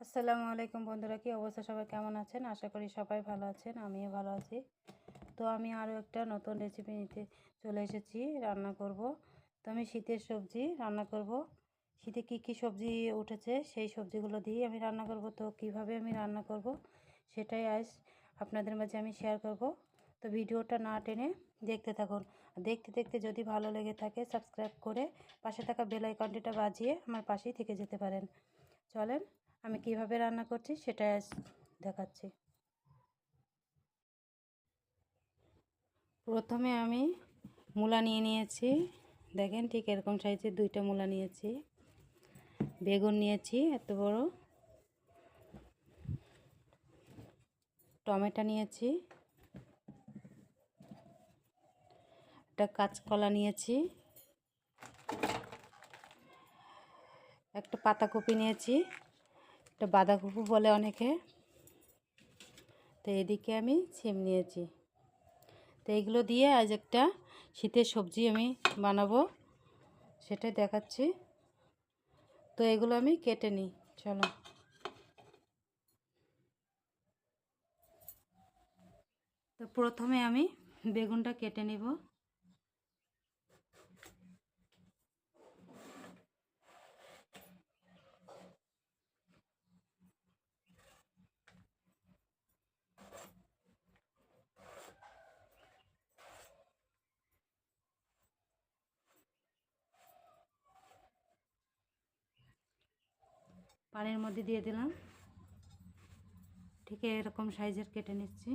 আসসালামু আলাইকুম বন্ধুরা, কি অবস্থা? সবাই কেমন আছেন? আশা করি সবাই ভালো আছেন, আমিও ভালো আছি। তো আমি আরও একটা নতুন রেসিপি নিতে চলে এসেছি, রান্না করব। তো আমি শীতের সবজি রান্না করব। শীতে কি কি সবজি উঠেছে সেই সবজিগুলো দিয়ে আমি রান্না করব। তো কীভাবে আমি রান্না করব সেটাই আজ আপনাদের মাঝে আমি শেয়ার করব। তো ভিডিওটা না টেনে দেখতে থাকুন। দেখতে দেখতে যদি ভালো লেগে থাকে সাবস্ক্রাইব করে পাশে থাকা বেল আইকনটিটা বাজিয়ে আমার পাশেই থেকে যেতে পারেন। চলেন আমি কীভাবে রান্না করছি সেটা দেখাচ্ছি। প্রথমে আমি মূলা নিয়ে নিয়েছি। দেখেন ঠিক এরকম সাইজের দুইটা মূলা নিয়েছি। বেগুন নিয়েছি, এত বড়। টমেটো নিয়েছি। একটা কাঁচকলা নিয়েছি। একটা পাতাকপি নিয়েছি। একটা বাঁধাকপি বলে অনেকে। তো এদিকে আমি সিম নিয়েছি। তো এইগুলো দিয়ে আজ একটা শীতের সবজি আমি বানাবো, সেটাই দেখাচ্ছি। তো এগুলো আমি কেটে নিই, চলো। তো প্রথমে আমি বেগুনটা কেটে নিব। পানির মধ্যে দিয়ে দিলাম। ঠিক এরকম সাইজের কেটে নিচ্ছি।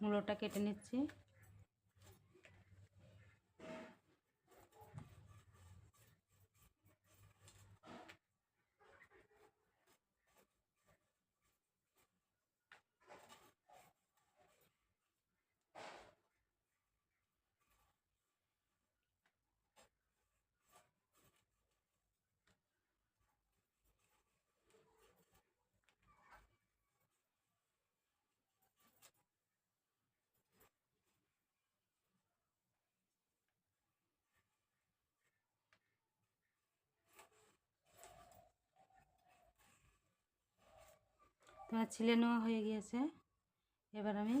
মূলোটা কেটে নিচ্ছি। তোমার ছিলে নেওয়া হয়ে গিয়েছে। এবার আমি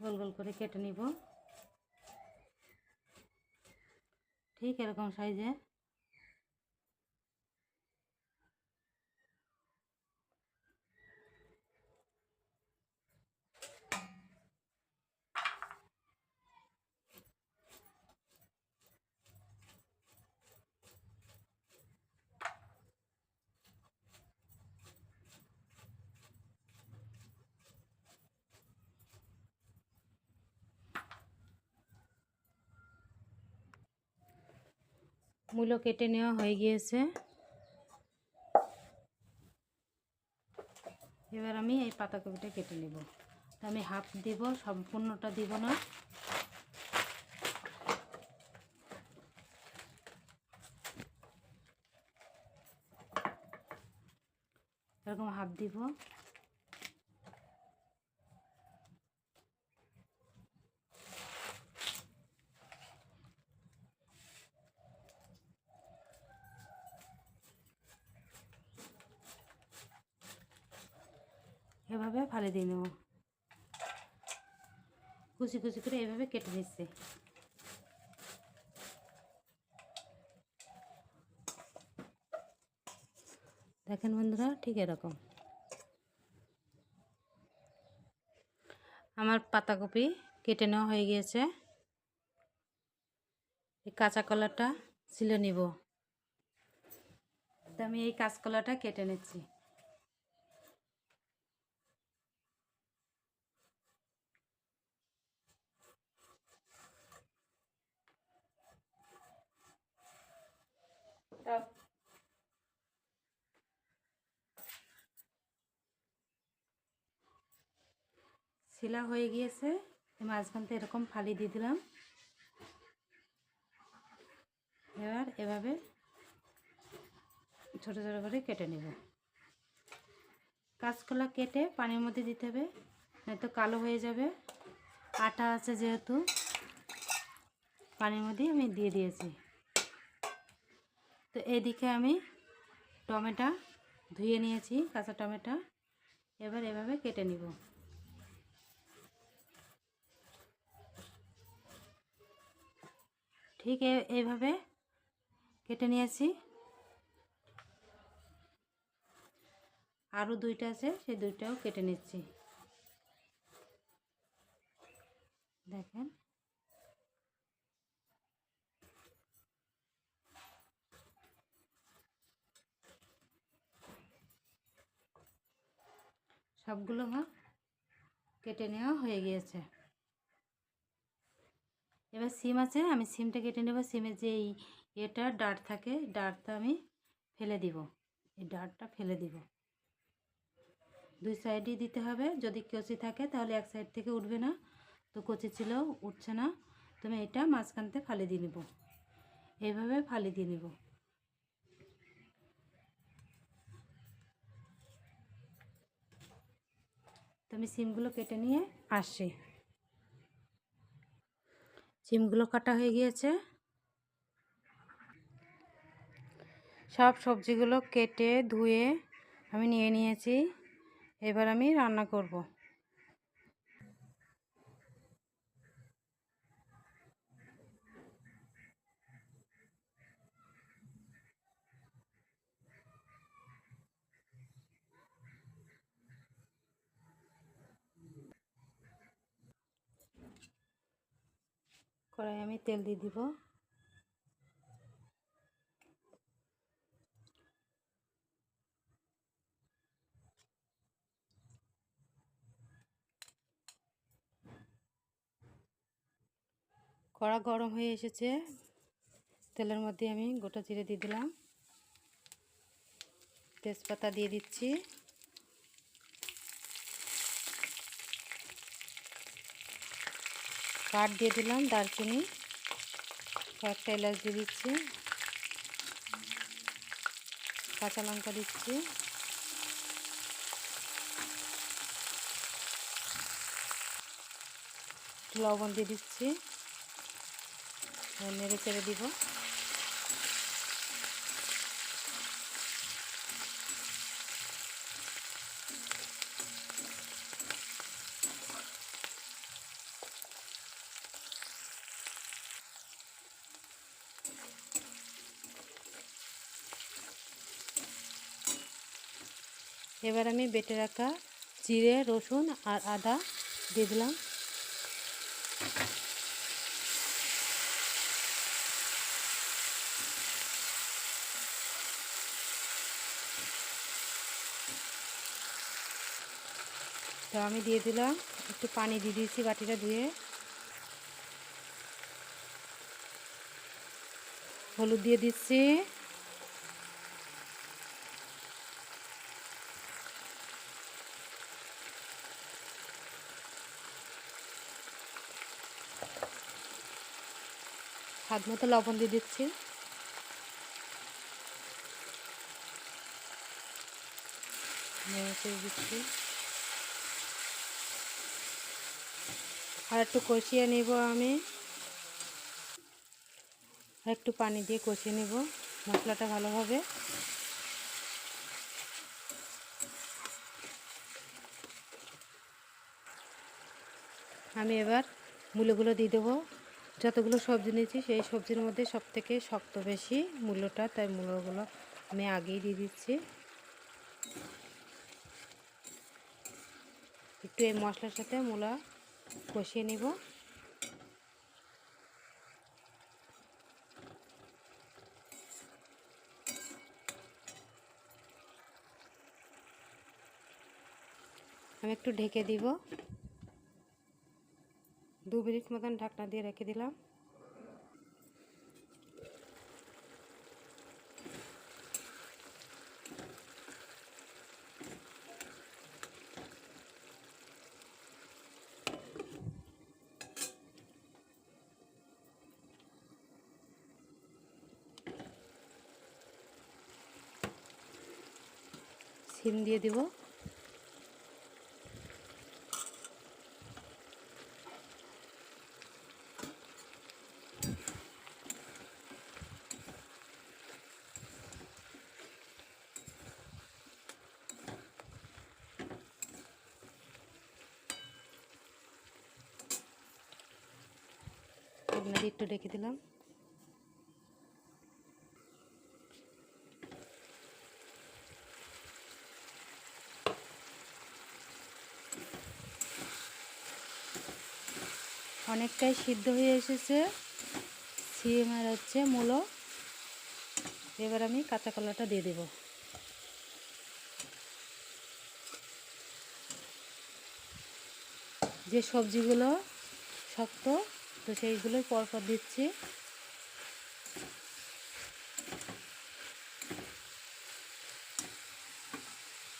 গোল গোল করে কেটে নিব। ঠিক এরকম সাইজের মূলো কেটে নেওয়া হয়ে গিয়েছে। এবার আমি এই পাতাকপিটা কেটে নেব। আমি হাফ দিব, সম্পূর্ণটা দিব না। এরকম হাফ দিব। এভাবে ফালে দিয়ে নেব। কুচি কুচি করে এভাবে কেটে নিচ্ছে। দেখেন বন্ধুরা, ঠিক এরকম। আমার পাতাকপি কেটে নেওয়া হয়ে গিয়েছে। এই কাঁচা কলাটা ছিল নিব। তো আমি এই কাঁচকলাটা কেটে নিচ্ছি। শিলা হয়ে গিয়েছে মাঝখান থেকে এরকম ফালি দিয়ে দিলাম। এবার এভাবে ছোট ছোট করে কেটে নেব। কাঁচকলা কেটে পানির মধ্যে দিতে হবে, নয়তো কালো হয়ে যাবে। আটা আছে যেহেতু, পানির মধ্যে আমি দিয়ে দিয়েছি। তো এদিকে আমি টমেটো ধুয়ে নিয়েছি, কাঁচা টমেটো। এবার এভাবে কেটে নিব। ঠিক এইভাবে কেটে নিয়েছি। আরও দুইটা আছে, সেই দুইটাও কেটে নিচ্ছি। দেখেন। সবগুলো আমার কেটে নেওয়া হয়ে গিয়েছে। এবার সিম আছে, আমি সিমটা কেটে নেব। সিমের যে এই এটা ডাট থাকে, ডাটটা আমি ফেলে দিব। এই ডাটটা ফেলে দিব। দুই সাইডই দিতে হবে। যদি কচি থাকে, তাহলে এক সাইড থেকে উঠবে না। তো কচি ছিল উঠছে না। তুমি এটা মাঝখানতে ফালি দিয়ে নেব। এইভাবে ফালি দিয়ে নেব। তো আমি সিমগুলো কেটে নিয়ে আসছি। সিমগুলো কাটা হয়ে গিয়েছে। সব সবজিগুলো কেটে ধুয়ে আমি নিয়ে নিয়েছি। এবার আমি রান্না করব। কড়াই আমি তেল দিয়ে দিব। কড়া গরম হয়ে এসেছে। তেলের মধ্যে আমি গোটা জিরে দিয়ে দিলাম। তেজপাতা দিয়ে দিচ্ছি। কাঠ দিয়ে দিলাম দারচিনি, কয়েকটা এলাচ দিয়ে দিচ্ছি, কাঁচা লঙ্কা দিচ্ছি। লবণ দিয়ে দিচ্ছি। নেড়ে চেড়ে দিব। এবার আমি বেটে রাখা জিরে, রসুন আর আদা দিয়ে দিলাম। তো আমি দিয়ে দিলাম, একটু পানি দিয়ে দিয়েছি বাটিটা ধুয়ে। হলুদ দিয়ে দিচ্ছি। স্বাদ মতো লবণ দিয়ে দিচ্ছি। দিচ্ছি। আর একটু কষিয়ে নেব আমি। আর একটু পানি দিয়ে কষিয়ে নেব মশলাটা ভালোভাবে। আমি এবার মূলগুলো দিয়ে দেবো। যতগুলো সবজি নিয়েছি, সেই সবজির মধ্যে সব থেকে শক্ত বেশি মূল্যটা, তাই মূল্যগুলো আমি আগেই দিয়ে দিচ্ছি। একটু এই মশলার সাথে মূলা কষিয়ে নিব। আমি একটু ঢেকে দিব। দু মিনিট মতন ঢাকনা দিয়ে রেখে দিলাম। সিম দিয়ে দিব। আপনাদের একটু রেখে দিলাম। অনেকটাই সিদ্ধ হয়ে এসেছে। সিম আর হচ্ছে মূলো। এবার আমি কাঁচা কলাটা দিয়ে দেব। যে সবজিগুলো শক্ত তো সেইগুলোই পরপর দিচ্ছি।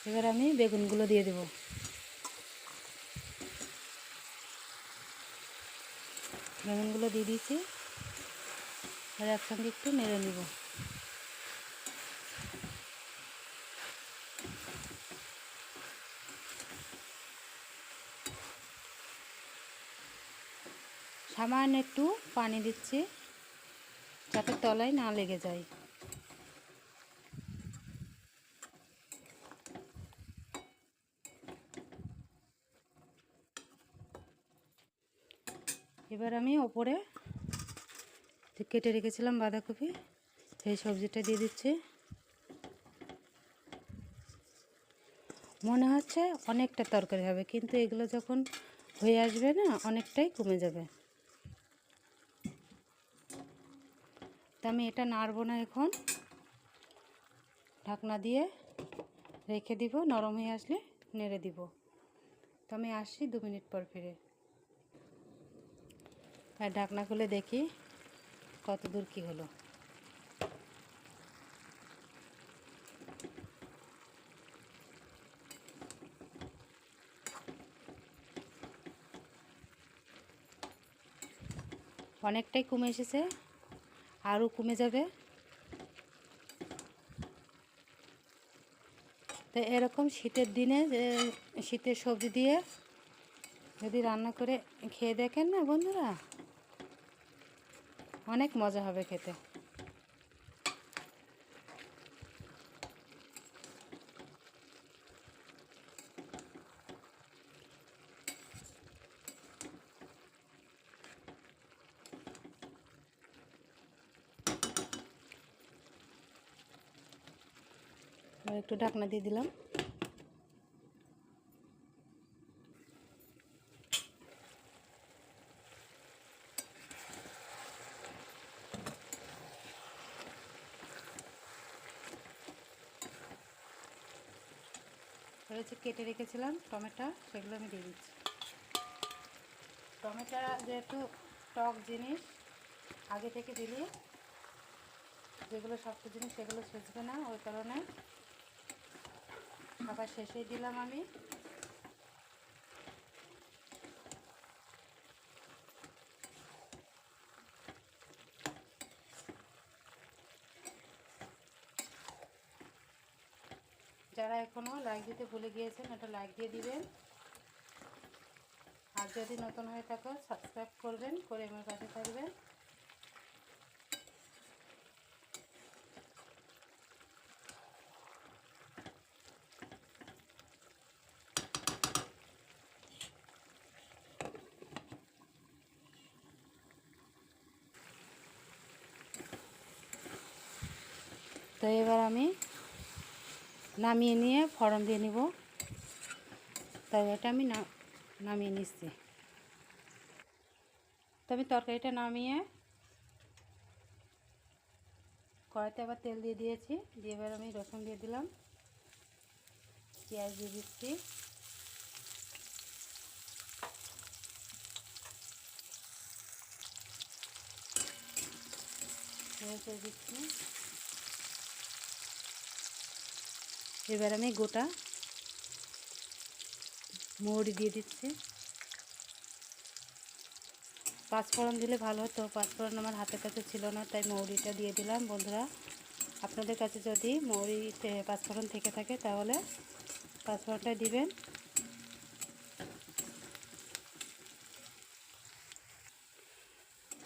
এবার আমি বেগুনগুলো দিয়ে দেব। বেগুনগুলো দিয়ে দিয়েছি। আর একসঙ্গে একটু নেড়ে নিব। সামান্য একটু পানি দিচ্ছি, যাতে তলায় না লেগে যায়। এবার আমি ওপরে যে কেটে রেখেছিলাম বাঁধাকপি, সেই সবজিটা দিয়ে দিচ্ছি। মনে হচ্ছে অনেকটা তরকারি হবে, কিন্তু এগুলো যখন হয়ে আসবে না, অনেকটাই কমে যাবে। তা আমি এটা নাড়বো না এখন। ঢাকনা দিয়ে রেখে দিব, নরম হয়ে আসলে নেড়ে দিব। তো আমি আসছি দু মিনিট পর ফিরে। আর ঢাকনা খুলে দেখি কত দূর কী হলো। অনেকটাই কমে এসেছে। আরও কমে যাবে। তো এরকম শীতের দিনে শীতের সবজি দিয়ে যদি রান্না করে খেয়ে দেখেন না বন্ধুরা, অনেক মজা হবে খেতে। আর একটু ঢাকনা দিয়ে দিলাম। হচ্ছে কেটে রেখেছিলাম টমেটো, সেগুলো আমি দিয়ে দিচ্ছি। টমেটো যেহেতু টক জিনিস, আগে থেকে দিলে যেগুলো শক্ত জিনিস সেগুলো সুচবে না ওই কারণে। আবার শেষে দিলাম আমি। যারা এখনও লাইক দিতে ভুলে গিয়েছেন এটা লাইক দিয়ে দিবেন। আর যদি নতুন হয়ে থাকো সাবস্ক্রাইব করবেন, করে আমার পাশে থাকবেন। তো এবার আমি নামিয়ে নিয়ে ফড়ন দিয়ে নিব। তবে এটা আমি নামিয়ে নিচ্ছি। তো আমি তরকারিটা নামিয়ে কড়াইতে আবার তেল দিয়ে দিয়েছি। দিয়ে এবার আমি রসুন দিয়ে দিলাম। পেঁয়াজ দিয়ে দিচ্ছি। পেঁয়াজ দিচ্ছি। এবার আমি গোটা মৌরি দিয়ে দিচ্ছি। পাঁচফোড়ন দিলে ভালো হতো, পাঁচফোড়ন আমার হাতের কাছে ছিল না, তাই মৌরিটা দিয়ে দিলাম। বন্ধুরা, আপনাদের কাছে যদি মৌরি পাঁচফোড়ন থেকে থাকে, তাহলে পাঁচফোড়নটা দিবেন।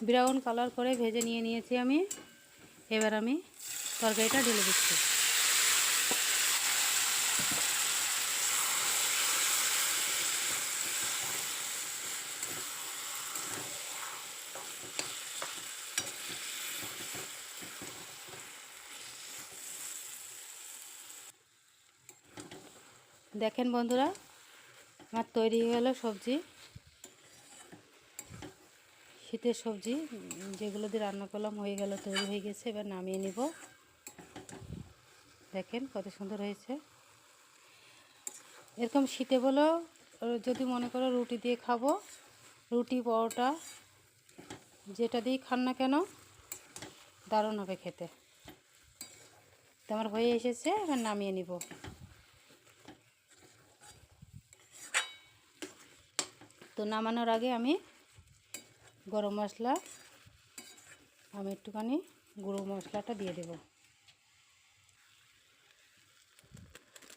ব্রাউন কালার করে ভেজে নিয়ে নিয়েছি আমি। এবার আমি তরকারিটা ঢেলে দিচ্ছি। দেখেন বন্ধুরা, আমার তৈরি হয়ে গেল সবজি। শীতের সবজি যেগুলো দিয়ে রান্না করলাম, হয়ে গেল, তৈরি হয়ে গেছে। এবার নামিয়ে নিব। দেখেন কত সুন্দর হয়েছে। এরকম শীতে বলেও যদি মনে করো রুটি দিয়ে খাব, রুটি, পরোটা, যেটা দিয়েই খান না কেন, দারুণ হবে খেতে। তো আমার হয়ে এসেছে, এবার নামিয়ে নিব। তো নামানোর আগে আমি গরম মশলা, আমি একটুখানি গুঁড়ো মশলাটা দিয়ে দেব।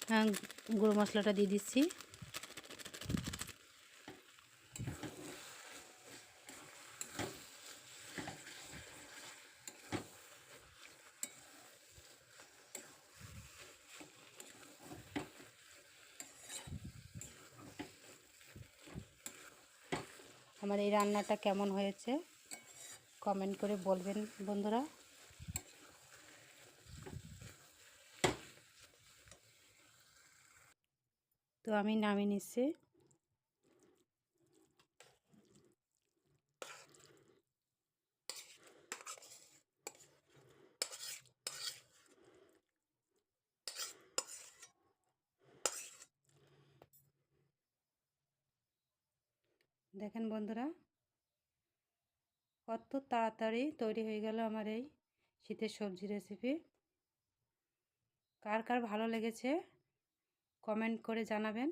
হ্যাঁ গুঁড়ো মশলাটা দিয়ে দিচ্ছি আমার এই রান্নাটা কেমন হয়েছে? কমেন্ট করে বলবেন বন্ধুরা। তো আমি নামিয়ে নিচ্ছি। দেখেন বন্ধুরা কত তাড়াতাড়ি তৈরি হয়ে গেল আমার এই শীতের সবজি রেসিপি কার কার ভালো লেগেছে কমেন্ট করে জানাবেন।